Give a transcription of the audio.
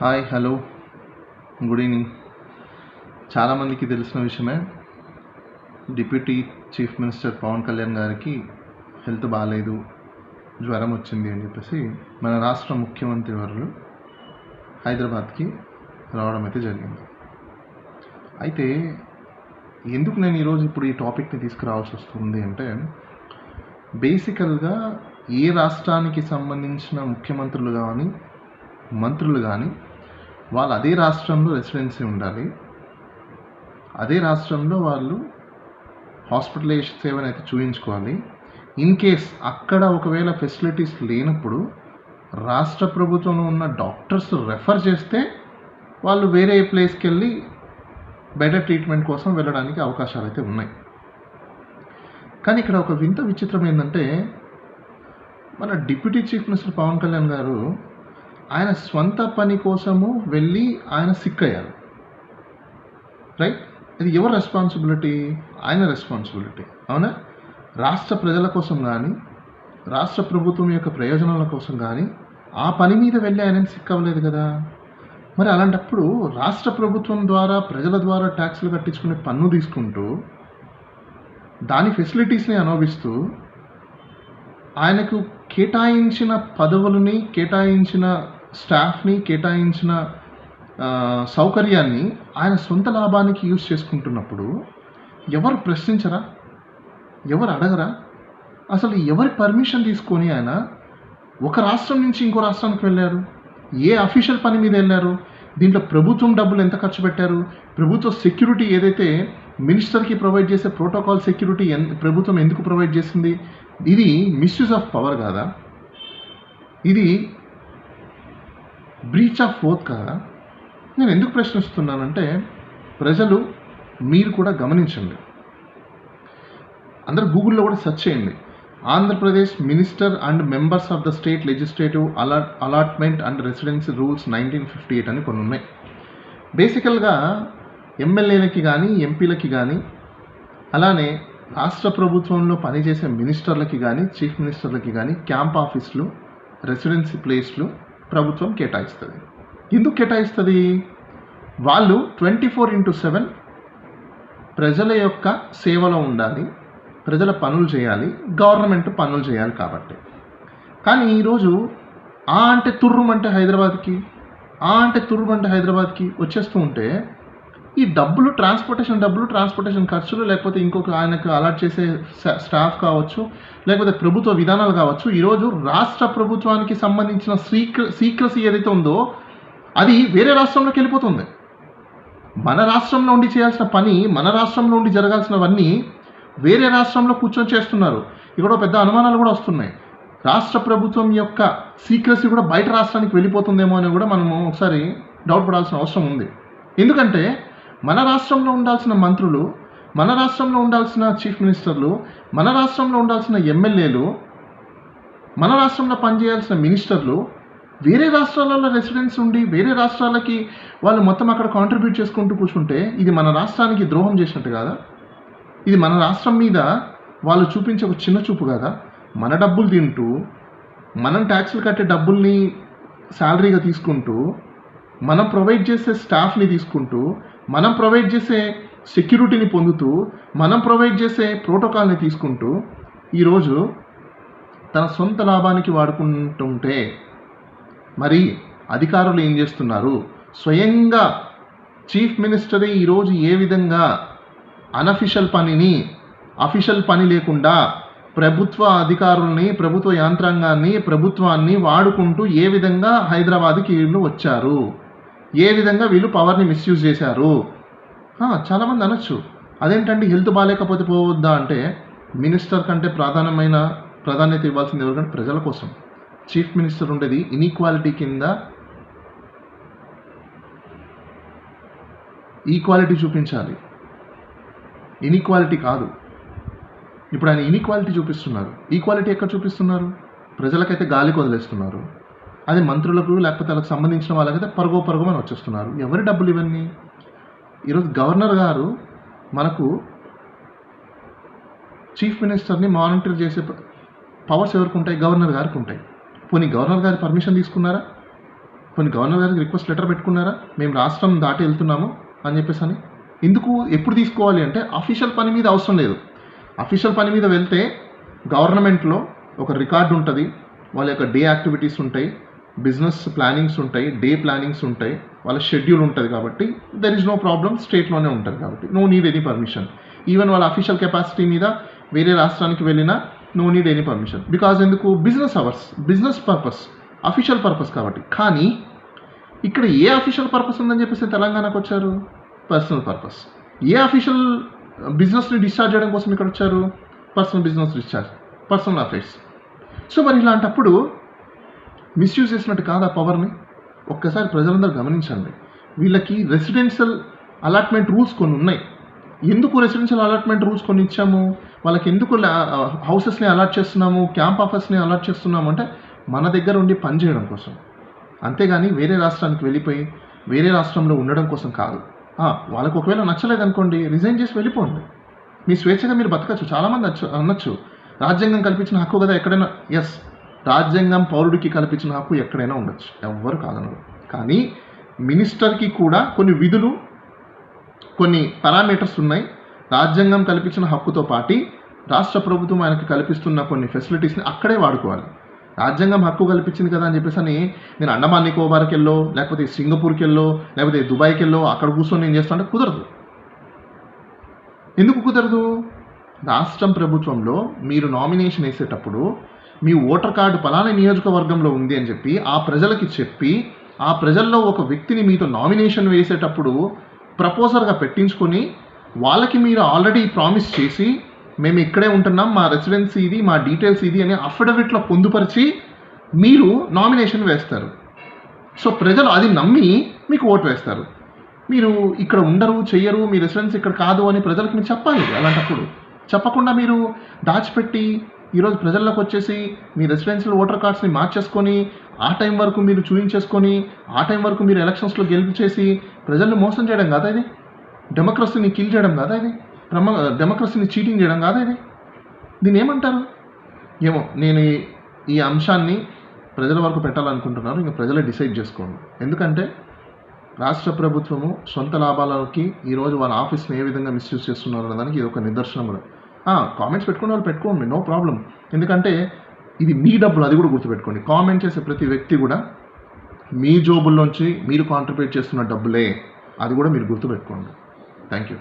Hi hello good evening చాలామందికి తెలిసిన విషయమే deputy chief minister Pawan Kalyan గారికి హెల్త్ బాగాలేదు జ్వరం వచ్చింది అని చెప్పేసి మన రాష్ట్ర ముఖ్యమంత్రి వారు హైదరాబాద్కి రావడం అయితే జరిగింది. అయితే ఎందుకు నేను ఈరోజు ఇప్పుడు ఈ టాపిక్ని తీసుకురావాల్సి వస్తుంది అంటే బేసికల్గా ఏ రాష్ట్రానికి సంబంధించిన ముఖ్యమంత్రులు కానీ మంత్రులు కానీ వాళ్ళు అదే రాష్ట్రంలో రెసిడెన్సీ ఉండాలి. అదే రాష్ట్రంలో వాళ్ళు హాస్పిటలైజేషన్ సేవను అయితే చూపించుకోవాలి ఇన్ కేస్ అక్కడ ఒకవేళ ఫెసిలిటీస్ లేనప్పుడు రాష్ట్ర ప్రభుత్వంలో ఉన్న డాక్టర్స్ రెఫర్ చేస్తే వాళ్ళు వేరే ప్లేస్కి వెళ్ళి బెటర్ ట్రీట్మెంట్ కోసం వెళ్ళడానికి అవకాశాలు అయితే ఉన్నాయి. కానీ ఇక్కడ ఒక వింత విచిత్రం ఏంటంటే మన deputy chief minister Pawan Kalyan గారు ఆయన స్వంత పని కోసము వెళ్ళి ఆయన సిక్ అయ్యారు రైట్ ఇది ఎవరి రెస్పాన్సిబిలిటీ ఆయన రెస్పాన్సిబిలిటీ అవునా? రాష్ట్ర ప్రజల కోసం కానీ రాష్ట్ర ప్రభుత్వం యొక్క ప్రయోజనాల కోసం కానీ ఆ పని మీద వెళ్ళి ఆయన సిక్ అవ్వలేదు కదా? మరి అలాంటప్పుడు రాష్ట్ర ప్రభుత్వం ద్వారా ప్రజల ద్వారా ట్యాక్స్లు కట్టించుకునే పన్ను తీసుకుంటూ దాని ఫెసిలిటీస్ని అనుభవిస్తూ ఆయనకు కేటాయించిన పదవులని కేటాయించిన స్టాఫ్ని కేటాయించిన సౌకర్యాన్ని ఆయన సొంత లాభానికి యూజ్ చేసుకుంటున్నప్పుడు ఎవరు ప్రశ్నించరా? ఎవరు అడగరా? అసలు ఎవరి పర్మిషన్ తీసుకొని ఆయన ఒక రాష్ట్రం నుంచి ఇంకో రాష్ట్రానికి వెళ్ళారు? ఏ అఫీషియల్ పని మీద వెళ్ళారు? దీంట్లో ప్రభుత్వం డబ్బులు ఎంత ఖర్చు పెట్టారు? ప్రభుత్వ సెక్యూరిటీ ఏదైతే మినిస్టర్కి ప్రొవైడ్ చేసే ప్రోటోకాల్ సెక్యూరిటీ ఎన్ ప్రభుత్వం ఎందుకు ప్రొవైడ్ చేసింది? ఇది మిస్యూజ్ ఆఫ్ పవర్ కాదా? ఇది బ్రీచ్ ఆఫ్ ఫోర్త్ కాదా? నేను ఎందుకు ప్రశ్నిస్తున్నానంటే ప్రజలు మీరు కూడా గమనించండి. అందరు గూగుల్లో కూడా సెర్చ్ చేయండి. Andhra Pradesh minister and members of the state legislative allot allotment and residency rules nineteen fifty eight అని కొన్ని ఉన్నాయి. బేసికల్గా ఎమ్మెల్యేలకి కానీ ఎంపీలకి కానీ అలానే రాష్ట్ర ప్రభుత్వంలో పనిచేసే మినిస్టర్లకి కానీ చీఫ్ మినిస్టర్లకి కానీ క్యాంప్ ఆఫీసులు రెసిడెన్సీ ప్లేస్లు ప్రభుత్వం కేటాయిస్తుంది. ఎందుకు కేటాయిస్తుంది? వాళ్ళు ట్వంటీ ఫోర్ ఇంటూ సెవెన్ ప్రజల యొక్క సేవలో ఉండాలి ప్రజల పనులు చేయాలి గవర్నమెంట్ పనులు చేయాలి కాబట్టి. కానీ ఈరోజు ఆ అంటే తుర్రుమంటే హైదరాబాద్కి ఆ అంటే తుర్రుమంటే హైదరాబాద్కి వచ్చేస్తూ ఉంటే ఈ డబ్బులు ట్రాన్స్పోర్టేషన్ డబ్బులు ట్రాన్స్పోర్టేషన్ ఖర్చులు లేకపోతే ఇంకొక ఆయనకు అలాట్ చేసే స్టా- స్టాఫ్ కావచ్చు లేకపోతే ప్రభుత్వ విధానాలు కావచ్చు ఈరోజు రాష్ట్ర ప్రభుత్వానికి సంబంధించిన సీక్ర సీక్రసీ ఏదైతే ఉందో అది వేరే రాష్ట్రంలోకి వెళ్ళిపోతుంది. మన రాష్ట్రంలో ఉండి చేయాల్సిన పని మన రాష్ట్రంలో ఉండి జరగాల్సినవన్నీ వేరే రాష్ట్రంలో కూర్చొని చేస్తున్నారు. ఇక్కడ ఒక పెద్ద అనుమానాలు కూడా వస్తున్నాయి. రాష్ట్ర ప్రభుత్వం యొక్క సీక్రసీ కూడా బయట రాష్ట్రానికి వెళ్ళిపోతుందేమో అని కూడా మనము ఒకసారి డౌట్ పడాల్సిన అవసరం ఉంది. ఎందుకంటే మన రాష్ట్రంలో ఉండాల్సిన మంత్రులు మన రాష్ట్రంలో ఉండాల్సిన చీఫ్ మినిస్టర్లు మన రాష్ట్రంలో ఉండాల్సిన ఎమ్మెల్యేలు మన రాష్ట్రంలో పనిచేయాల్సిన మినిస్టర్లు వేరే రాష్ట్రాలలో రెసిడెన్స్ ఉండి వేరే రాష్ట్రాలకి వాళ్ళు మొత్తం అక్కడ కాంట్రిబ్యూట్ చేసుకుంటూ కూర్చుంటే ఇది మన రాష్ట్రానికి ద్రోహం చేసినట్టు కాదా? ఇది మన రాష్ట్రం మీద వాళ్ళు చూపించే ఒక చిన్న చూపు కదా? మన డబ్బులు తింటూ మనం ట్యాక్సులు కట్టే డబ్బుల్ని శాలరీగా తీసుకుంటూ మనం ప్రొవైడ్ చేసే స్టాఫ్ని తీసుకుంటూ మనం ప్రొవైడ్ చేసే సెక్యూరిటీని పొందుతూ మనం ప్రొవైడ్ చేసే ప్రోటోకాల్ని తీసుకుంటూ ఈరోజు తన సొంత లాభానికి వాడుకుంటుంటే మరి అధికారులు ఏం చేస్తున్నారు? స్వయంగా చీఫ్ మినిస్టరే ఈరోజు ఏ విధంగా అనఫిషియల్ పనిని అఫిషియల్ పని లేకుండా ప్రభుత్వ అధికారుల్ని ప్రభుత్వ యాంత్రాంగాన్ని ప్రభుత్వాన్ని వాడుకుంటూ ఏ విధంగా హైదరాబాద్కి వీళ్ళు వచ్చారు? ఏ విధంగా వీళ్ళు పవర్ని మిస్యూజ్ చేశారు? చాలామంది అనొచ్చు. అదేంటండి హెల్త్ బాగాలేకపోతే పోవద్దా అంటే మినిస్టర్ కంటే ప్రధానమైన ప్రాధాన్యత ఇవ్వాల్సింది ఎవరికంటే ప్రజల కోసం. చీఫ్ మినిస్టర్ ఉండేది ఇన్ఈక్వాలిటీ కింద ఈక్వాలిటీ చూపించాలి. ఇన్ఈక్వాలిటీ కాదు. ఇప్పుడు ఆయన ఇన్ఈక్వాలిటీ చూపిస్తున్నారు. ఈక్వాలిటీ ఎక్కడ చూపిస్తున్నారు? ప్రజలకైతే గాలికి వదిలేస్తున్నారు. అది మంత్రులకు లేకపోతే వాళ్ళకి సంబంధించిన వాళ్ళకైతే పరుగో పరుగమని వచ్చేస్తున్నారు. ఎవరి డబ్బులు ఇవన్నీ? ఈరోజు గవర్నర్ గారు మనకు చీఫ్ మినిస్టర్ని మానిటర్ చేసే పవర్స్ ఎవరికి ఉంటాయి? గవర్నర్ గారికి ఉంటాయి. పోనీ గవర్నర్ గారి పర్మిషన్ తీసుకున్నారా? కొన్ని గవర్నర్ గారికి రిక్వెస్ట్ లెటర్ పెట్టుకున్నారా? మేము రాష్ట్రం దాటి వెళ్తున్నాము అని చెప్పేసి అని. ఎందుకు? ఎప్పుడు తీసుకోవాలి అంటే అఫీషియల్ పని మీద అవసరం లేదు. అఫీషియల్ పని మీద వెళ్తే గవర్నమెంట్లో ఒక రికార్డు ఉంటుంది. వాళ్ళ యొక్క డే యాక్టివిటీస్ ఉంటాయి. బిజినెస్ ప్లానింగ్స్ ఉంటాయి డే ప్లానింగ్స్ ఉంటాయి వాళ్ళ షెడ్యూల్ ఉంటుంది కాబట్టి దెర్ ఇస్ నో ప్రాబ్లం స్టేట్లోనే ఉంటుంది కాబట్టి. No need any permission even వాళ్ళ అఫీషియల్ కెపాసిటీ మీద వేరే రాష్ట్రానికి వెళ్ళినా no need any permission because ఎందుకు? Business hours business purpose official purpose కాబట్టి. కానీ ఇక్కడ ఏ అఫీషియల్ పర్పస్ ఉందని చెప్పేసి తెలంగాణకు వచ్చారు? పర్సనల్ పర్పస్ ఏ అఫీషియల్ బిజినెస్ని డిశ్చార్జ్ చేయడం కోసం ఇక్కడ వచ్చారు? Personal business discharge personal affairs so మరి ఇలాంటప్పుడు మిస్యూజ్ చేసినట్టు కాదు ఆ పవర్ని ఒక్కసారి ప్రజలందరూ గమనించండి. వీళ్ళకి రెసిడెన్షియల్ అలాట్మెంట్ రూల్స్ కొన్ని ఉన్నాయి. ఎందుకు రెసిడెన్షియల్ అలాట్మెంట్ రూల్స్ కొన్ని ఇచ్చాము? వాళ్ళకి ఎందుకు హౌసెస్ని అలాట్ చేస్తున్నాము? క్యాంప్ ఆఫర్స్ని అలాట్ చేస్తున్నాము? అంటే మన దగ్గర ఉండి పనిచేయడం కోసం. అంతేగాని వేరే రాష్ట్రానికి వెళ్ళిపోయి వేరే రాష్ట్రంలో ఉండడం కోసం కాదు. వాళ్ళకు ఒకవేళ నచ్చలేదు అనుకోండి రిజైన్ చేసి వెళ్ళిపోండి. మీ స్వేచ్ఛగా మీరు బతకచ్చు. చాలామంది అచ్చు అనొచ్చు. రాజ్యాంగం కల్పించిన హక్కు కదా ఎక్కడైనా. ఎస్ రాజ్యాంగం పౌరుడికి కల్పించిన హక్కు ఎక్కడైనా ఉండొచ్చు. ఎవ్వరు కాదనరు. కానీ మినిస్టర్కి కూడా కొన్ని విధులు కొన్ని పారామీటర్స్ ఉన్నాయి. రాజ్యాంగం కల్పించిన హక్కుతో పాటు రాష్ట్ర ప్రభుత్వం ఆయనకి కల్పిస్తున్న కొన్ని ఫెసిలిటీస్ని అక్కడే వాడుకోవాలి. రాజ్యాంగం హక్కు కల్పించింది కదా అని చెప్పేసి అని నేను అండమాన్ నికోబార్కి వెళ్ళో లేకపోతే సింగపూర్కి వెళ్ళో లేకపోతే దుబాయ్కి వెళ్ళో అక్కడ కూర్చొని నేను చేస్తా అంటే కుదరదు. ఎందుకు కుదరదు? రాష్ట్రం ప్రభుత్వంలో మీరు నామినేషన్ వేసేటప్పుడు మీ ఓటర్ కార్డు పలానా నియోజకవర్గంలో ఉంది అని చెప్పి ఆ ప్రజలకి చెప్పి ఆ ప్రజల్లో ఒక వ్యక్తిని మీతో నామినేషన్ వేసేటప్పుడు ప్రపోజర్గా పెట్టించుకొని వాళ్ళకి మీరు ఆల్రెడీ ప్రామిస్ చేసి మేము ఇక్కడే ఉంటున్నాం మా రెసిడెన్సీ ఇది మా డీటెయిల్స్ ఇది అని అఫిడవిట్లో పొందుపరిచి మీరు నామినేషన్ వేస్తారు. సో ప్రజలు అది నమ్మి మీకు ఓటు వేస్తారు. మీరు ఇక్కడ ఉండరు చెయ్యరు మీ రెసిడెన్స్ ఇక్కడ కాదు అని ప్రజలకు మీరు చెప్పాలి అలాంటప్పుడు. చెప్పకుండా మీరు దాచిపెట్టి ఈరోజు ప్రజల్లోకి వచ్చేసి మీ రెసిడెన్షియల్ ఓటర్ కార్డ్స్ని మార్చేసుకొని ఆ టైం వరకు మీరు చూయించేసుకొని ఆ టైం వరకు మీరు ఎలక్షన్స్లో గెలిపించేసి చేసి ప్రజల్ని మోసం చేయడం కాదా ఇది? డెమోక్రసీని కిల్ చేయడం కాదా ఇది? ప్రమ డెమోక్రసీని చీటింగ్ చేయడం కాదా ఇది? దీన్ని ఏమంటారు? ఏమో నేను ఈ- అంశాన్ని ప్రజల వరకు పెట్టాలనుకుంటున్నారు ఇంకా ప్రజలే డిసైడ్ చేసుకోండి. ఎందుకంటే రాష్ట్ర ప్రభుత్వము సొంత లాభాలకి ఈరోజు వాళ్ళ ఆఫీస్ని ఏ విధంగా మిస్యూజ్ చేస్తున్నారు అన్నదానికి ఇది ఒక నిదర్శనం కూడా. కామెంట్స్ పెట్టుకునే వాళ్ళు పెట్టుకోండి నో ప్రాబ్లం ఎందుకంటే ఇది మీ డబ్బులు అది కూడా గుర్తుపెట్టుకోండి. కామెంట్ చేసే ప్రతి వ్యక్తి కూడా మీ జోబుల్లోంచి మీరు కాంట్రిబ్యూట్ చేస్తున్న డబ్బులే అది కూడా మీరు గుర్తుపెట్టుకోండి. Thank you